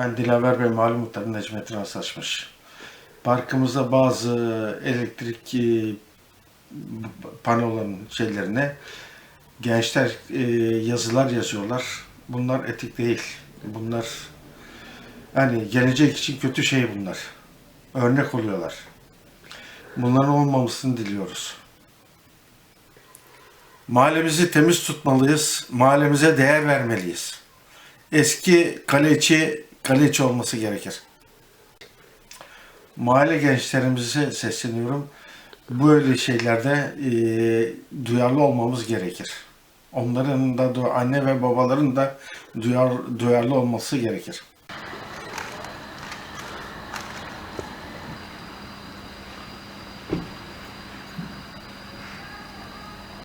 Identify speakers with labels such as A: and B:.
A: Ben Dilaver Bey Mali Muhtarı Necmettin Asaçmış. Parkımızda bazı elektrik e, panoların şeylerine gençler e, yazılar yazıyorlar. Bunlar etik değil. Bunlar hani gelecek için kötü şey bunlar. Örnek oluyorlar. Bunların olmamasını diliyoruz. Mahallemizi temiz tutmalıyız. Mahallemize değer vermeliyiz. Eski kaleci kaleci olması gerekir. Mahalle gençlerimize sesleniyorum. Böyle şeylerde e, duyarlı olmamız gerekir. Onların da anne ve babaların da duyar, duyarlı olması gerekir.